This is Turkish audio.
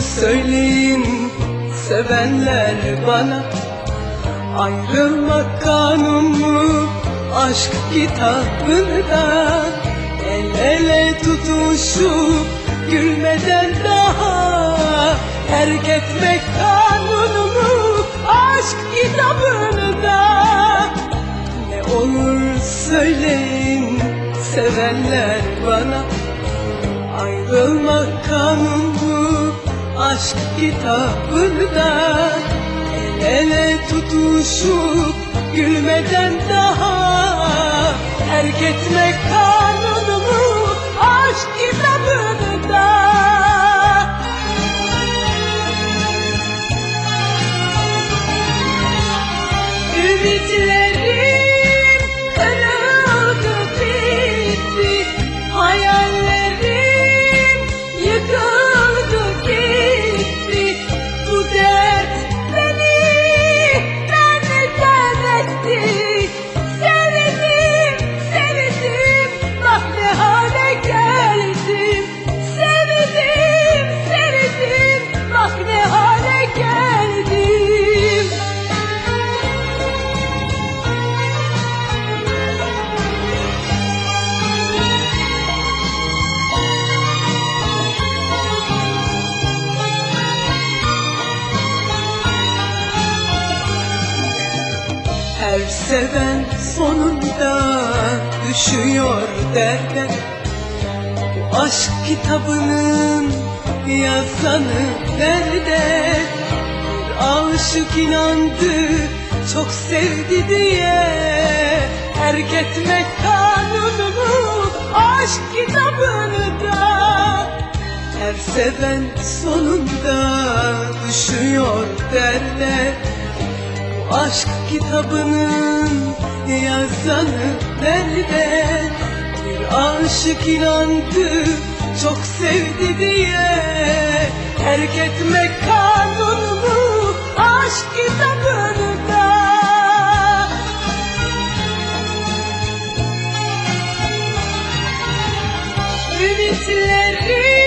söyleyin sevenler bana. Ayrılmak kanun mu aşk kitabında. El ele tutuşup gülmeden daha. Terk etmek kanunu mu aşk kitabında. Ne olur söyleyin sevenler bana. Ayrılmak kanun aşk kitabında. El ele tutuşup gülmeden daha Terk etmek kanunu mu aşk kitabında. Ümitlerim Her seven sonunda düşüyor derde Bu aşk kitabının yazanı nerede Bir aşık inandı çok sevdi diye. Terk etmek kanunu aşk kitabını da. Her seven sonunda düşüyor derler Bu aşk kitabının yazanı nerede? Bir aşık inandı çok sevdi diye. Terk etmek kanunu aşk kitabını da. Ümitlerim